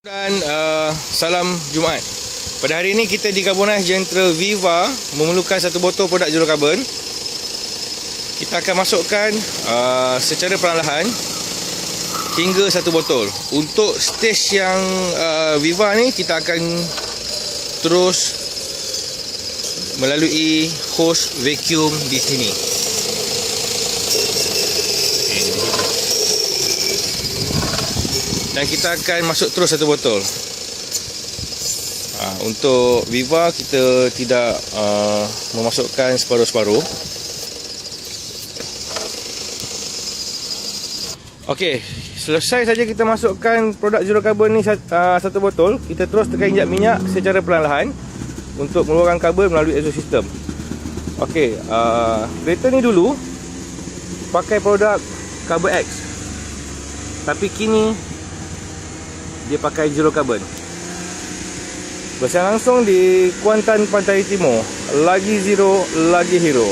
Dan uh, salam Jumaat. Pada hari ini kita di Carbonite Gentle Viva memerlukan satu botol produk zero carbon. Kita akan masukkan uh, secara perlahan hingga satu botol. Untuk stage yang uh, Viva ni kita akan terus melalui hose vacuum di sini. Dan kita akan masuk terus satu botol. Ha, untuk Viva kita tidak uh, memasukkan separuh-separuh. Okey, selesai saja kita masukkan produk zero carbon ni uh, satu botol, kita terus tekan injak minyak secara perlahan untuk mengeluarkan kabel melalui exhaust system. Okey, uh, kereta ni dulu pakai produk Carbon X. Tapi kini dia pakai zero carbon. Bersiar langsung di Kuantan Pantai Timur. Lagi zero, lagi hero.